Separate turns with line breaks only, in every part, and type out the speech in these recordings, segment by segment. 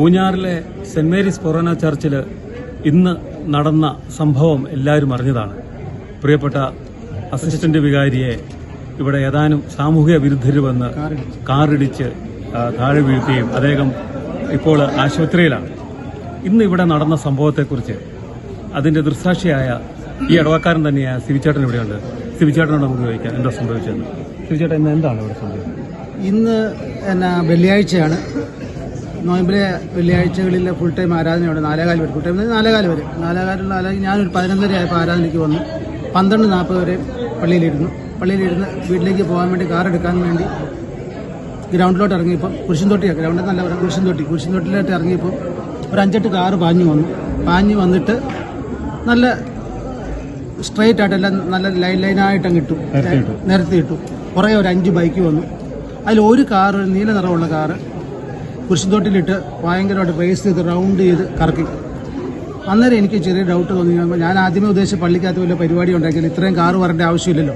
പൂഞ്ഞാറിലെ saint Mary's ഫൊറോന ചർച്ചിൽ ഇന്ന് നടന്ന സംഭവം എല്ലാവരും അറിഞ്ഞതാണ്. പ്രിയപ്പെട്ട അസിസ്റ്റന്റ് വികാരിയെ ഇവിടെ ഏതാനും സാമൂഹിക വിരുദ്ധർ വന്ന് കാറിടിച്ച് താഴെ വീഴ്ത്തുകയും അദ്ദേഹം ഇപ്പോൾ ആശുപത്രിയിലാണ്. ഇന്ന് ഇവിടെ നടന്ന സംഭവത്തെക്കുറിച്ച് അതിന്റെ ദൃസാക്ഷിയായ ഈ ഇടവക്കാരൻ തന്നെയായ സിവിച്ചേട്ടൻ ഇവിടെയുണ്ട്. സിവിച്ചേട്ടനോട് നമുക്ക് ചോദിക്കാം എന്താ സംഭവിച്ചത് സിവിച്ചേട്ടൻ ഇന്ന് എന്താണ് ഇവിടെ സംഭവിച്ചത്?
ഇന്ന് എന്നാ വെള്ളിയാഴ്ചയാണ്. നോയമ്പിലെ വെള്ളിയാഴ്ചകളിൽ ഫുൾ ടൈം ആരാധനയുണ്ട്? നാലേകാൽ വരെ ഫുൾ ടൈം നാലേകാൽ വരെ നാലേകാലിൽ നാലേ ഞാനൊരു പതിനൊന്നര ആയപ്പോൾ ആരാധനയ്ക്ക് വന്നു. പന്ത്രണ്ട് നാൽപ്പത് വരെ പള്ളിയിലിരുന്നു. പള്ളിയിലിരുന്ന് വീട്ടിലേക്ക് പോകാൻ വേണ്ടി കാർ എടുക്കാൻ വേണ്ടി ഗ്രൗണ്ടിലോട്ട് ഇറങ്ങിയപ്പോൾ കുരിശുംതൊട്ടിയാണ് ഗ്രൗണ്ടിൽ നല്ല പറയാം കുരിശുംതൊട്ടി കുരിശുംതൊട്ടിയിലോട്ട് ഇറങ്ങിയപ്പോൾ ഒരു അഞ്ചെട്ട് കാറ് പാഞ്ഞു വന്നു. പാഞ്ഞു വന്നിട്ട് നല്ല സ്ട്രൈറ്റ് ആയിട്ട് എല്ലാം നല്ല ലൈൻ ലൈനായിട്ട് അങ്ങ് ഇട്ടു.
നിരത്തിയിട്ടു.
കുറേ ഒരു അഞ്ച് ബൈക്ക് വന്നു. അതിൽ ഒരു കാർ ഒരു നീല നിറമുള്ള കാറ് കുരിശുന്തോട്ടിലിട്ട് ഭയങ്കരമായിട്ട് റേസ് ചെയ്ത് റൗണ്ട് ചെയ്ത് കറക്കി. അന്നേരം എനിക്ക് ചെറിയ ഡൗട്ട് തോന്നി. ഞാൻ ആദ്യമേ ഉദ്ദേശിച്ച പള്ളിക്കകത്ത് വല്ല പരിപാടി ഉണ്ടെങ്കിൽ ഇത്രയും കാറ് വരേണ്ട ആവശ്യമില്ലല്ലോ.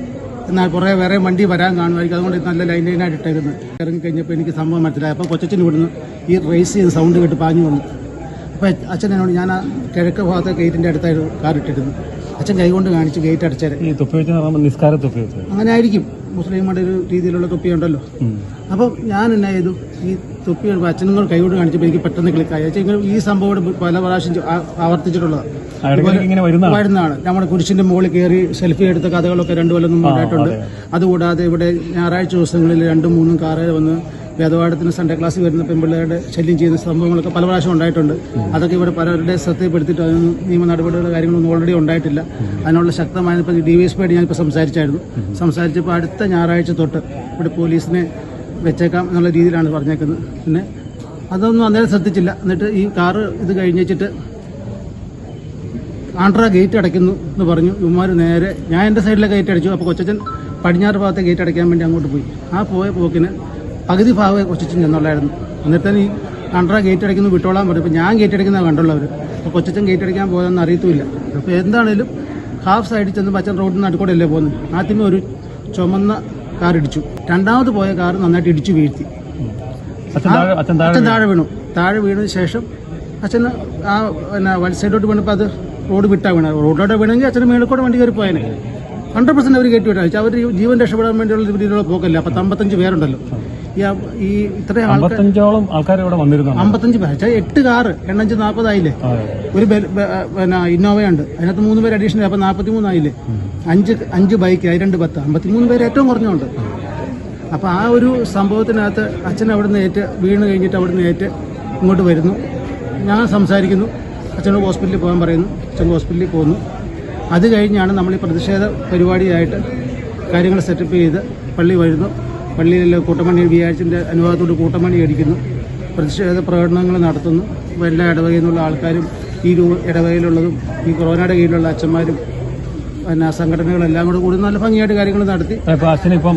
എന്നാൽ കുറേ വേറെ വണ്ടി വരാൻ കാണുമായിരിക്കും. അതുകൊണ്ട് നല്ല ലൈൻ ലൈനായിട്ട് ഇട്ടായിരുന്നു ഇറങ്ങി കഴിഞ്ഞപ്പോൾ എനിക്ക് സംഭവം മനസ്സിലായി. അപ്പോൾ കൊച്ചച്ഛൻ ഇവിടുന്ന് ഈ റേസ് ചെയ്ത് സൗണ്ട് കേട്ട് പാഞ്ഞു വന്നു. അപ്പോൾ അച്ഛൻ എന്നോട് ഞാൻ ആ കിഴക്ക് ഭാഗത്തെ ഗേറ്റിന്റെ അടുത്തായിട്ട് കാർ ഇട്ടിരുന്നു. അച്ഛൻ കൈകൊണ്ട് കാണിച്ച് ഗേറ്റ് അടച്ചേരെ അങ്ങനെ ആയിരിക്കും. മുസ്ലിങ്ങളുടെ ഒരു രീതിയിലുള്ള തൊപ്പി ഉണ്ടല്ലോ അപ്പം ഞാൻ എന്നാ ചെയ്തു? ഈ തൊപ്പി അച്ഛനും കൈകൊണ്ട് കാണിച്ചപ്പോൾ എനിക്ക് പെട്ടെന്ന് ക്ലിക്കായി ഇങ്ങനെ ഈ സംഭവം പല പ്രാവശ്യം ആവർത്തിച്ചിട്ടുള്ളതാണ് വരുന്നതാണ്. നമ്മുടെ കുരിശിന്റെ മുകളിൽ കയറി സെൽഫി എടുത്ത കഥകളൊക്കെ രണ്ടു കൊല്ലം മുമ്പായിട്ടുണ്ട് ഉണ്ടായിട്ടുണ്ട്. അതുകൂടാതെ ഇവിടെ ഞായറാഴ്ച ദിവസങ്ങളിൽ രണ്ടും മൂന്നും കാറ് വന്ന് വേദപാഠത്തിന് സൺഡേ ക്ലാസ് വരുന്ന പെൺപിള്ളേരുടെ ശല്യം ചെയ്യുന്ന സംഭവങ്ങളൊക്കെ പല പ്രാവശ്യം ഉണ്ടായിട്ടുണ്ട്. അതൊക്കെ ഇവിടെ പലരുടെ ശ്രദ്ധയിൽപ്പെടുത്തിയിട്ട് അതിന് നിയമ നടപടികളുടെ കാര്യങ്ങളൊന്നും ഓൾറെഡി ഉണ്ടായിട്ടില്ല. അതിനുള്ള ശക്തമായ ഇപ്പോൾ ഡി വൈ എസ് പി ഞാനിപ്പോൾ സംസാരിച്ചായിരുന്നു. സംസാരിച്ചപ്പോൾ അടുത്ത ഞായറാഴ്ച തൊട്ട് ഇവിടെ പോലീസിനെ വെച്ചേക്കാം എന്നുള്ള രീതിയിലാണ് പറഞ്ഞേക്കുന്നത്. പിന്നെ അതൊന്നും അന്നേരം ശ്രദ്ധിച്ചില്ല. എന്നിട്ട് ഈ കാറ് ഇത് കഴിഞ്ഞിട്ട് ആണ്ട്ര ഗേറ്റ് അടയ്ക്കുന്നു എന്ന് പറഞ്ഞു. ഇവന്മാർ നേരെ ഞാൻ എന്റെ സൈഡിലെ ഗേറ്റ് അടിച്ചു. അപ്പോൾ കൊച്ചച്ചൻ പടിഞ്ഞാറ് ഭാഗത്തെ ഗേറ്റ് അടയ്ക്കാൻ വേണ്ടി അങ്ങോട്ട് പോയി. ആ പോയ പോക്കിന് പകുതി ഭാഗമേ കൊച്ചിച്ചൻ നിന്നുള്ളായിരുന്നു. എന്നിട്ട് ഈ കണ്ടറ ഗേറ്റ് അടയ്ക്കുന്നു വിട്ടോളാൻ പറഞ്ഞു. ഇപ്പം ഞാൻ ഗേറ്റ് അടയ്ക്കുന്നത് കണ്ടുള്ളവർ അപ്പോൾ കൊച്ചച്ചൻ ഗേറ്റ് അടയ്ക്കാൻ പോയതെന്ന് അറിയത്തുമില്ല. അപ്പോൾ എന്താണേലും ഹാഫ് സൈഡിൽ ചെന്ന് അച്ഛൻ റോഡിൽ നിന്ന് അല്ലേ പോകുന്നത് ആദ്യമേ ഒരു ചുമന്ന കാർ ഇടിച്ചു. രണ്ടാമത് പോയ കാർ നന്നായിട്ട് ഇടിച്ചു വീഴ്ത്തി.
അച്ഛൻ താഴെ അച്ഛൻ
വീണു. താഴെ വീണതിന് ശേഷം അച്ഛന് ആ പിന്നെ വലത് സൈഡോട്ട് വീണപ്പോൾ അത് റോഡ് വിട്ടാ വീണ റോഡിലോട്ട് വീണെങ്കിൽ അച്ഛന് മേളിക്കോടെ വണ്ടി കയറി പോയേനെ. ഹൺഡ്രഡ് പെർസെന്റ് അവർ കയറ്റി വിട്ടാ. അവർ ജീവൻ രക്ഷപ്പെടാൻ വേണ്ടിയുള്ള രീതിയിലുള്ള പോക്കല്ല? അപ്പം അമ്പത്തഞ്ച് പേരുണ്ടല്ലോ. ഈ ഇത്രയും ആൾക്കാർ
അമ്പത്തഞ്ചോളം ആൾക്കാർ ഇവിടെ വന്നിരുന്നു
അമ്പത്തഞ്ച് പേര്. എട്ട് കാറ് എണ്ണഞ്ച് നാൽപ്പതായില്ലേ ഒരു പിന്നെ ഇന്നോവയുണ്ട് അതിനകത്ത് മൂന്ന് പേര് അഡീഷണൽ അപ്പൊ നാൽപ്പത്തി മൂന്നായില്ലേ അഞ്ച് അഞ്ച് ബൈക്ക് ആയി രണ്ട് പത്ത് അമ്പത്തിമൂന്ന് പേര് ഏറ്റവും കുറഞ്ഞുണ്ട്. അപ്പൊ ആ ഒരു സംഭവത്തിനകത്ത് അച്ഛൻ അവിടുന്ന് ഏറ്റ് വീണ് കഴിഞ്ഞിട്ട് അവിടുന്ന് ഏറ്റ് ഇങ്ങോട്ട് വരുന്നു. ഞാൻ സംസാരിക്കുന്നു. അച്ഛനോട് ഹോസ്പിറ്റലിൽ പോകാൻ പറയുന്നു. അച്ഛൻ ഹോസ്പിറ്റലിൽ പോകുന്നു അത് കഴിഞ്ഞാണ് നമ്മൾ ഈ പ്രതിഷേധ പരിപാടിയായിട്ട് കാര്യങ്ങൾ സെറ്റപ്പ് ചെയ്ത് പള്ളി വരുന്നു. പള്ളിയിൽ കൂട്ടമണി വ്യാഴ്ചന്റെ അനുവാദത്തോട് കൂട്ടമണി അടിക്കുന്നു. പ്രതിഷേധ പ്രകടനങ്ങൾ നടത്തുന്നു. എല്ലാ ഇടവകയിൽ നിന്നുള്ള ആൾക്കാരും ഈ ഇടവകയിലുള്ളതും ഈ കൊറോണയുടെ കീഴിലുള്ള അച്ഛന്മാരും പിന്നെ സംഘടനകളെല്ലാം കൂടെ കൂടി നല്ല ഭംഗിയായിട്ട് കാര്യങ്ങൾ നടത്തി.
അപ്പോൾ അച്ഛനിപ്പം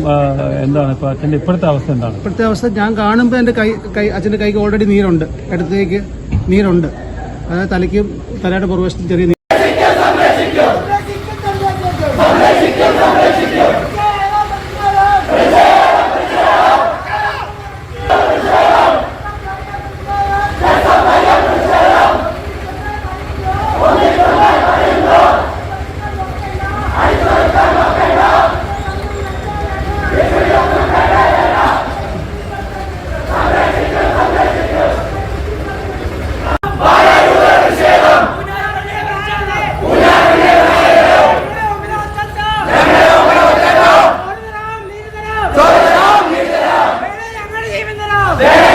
എന്താണ് ഇപ്പൊ അച്ഛന്റെ ഇപ്പോഴത്തെ അവസ്ഥ എന്താണ്?
ഇപ്പോഴത്തെ അവസ്ഥ ഞാൻ കാണുമ്പോൾ എന്റെ കൈ കൈ അച്ഛന്റെ കൈക്ക് ഓൾറെഡി നീരുണ്ട്. ഇടത്തേക്ക് നീരുണ്ട്. അതായത് തലയ്ക്കും തലയുടെ പുറവശത്തും ചെറിയ Amen.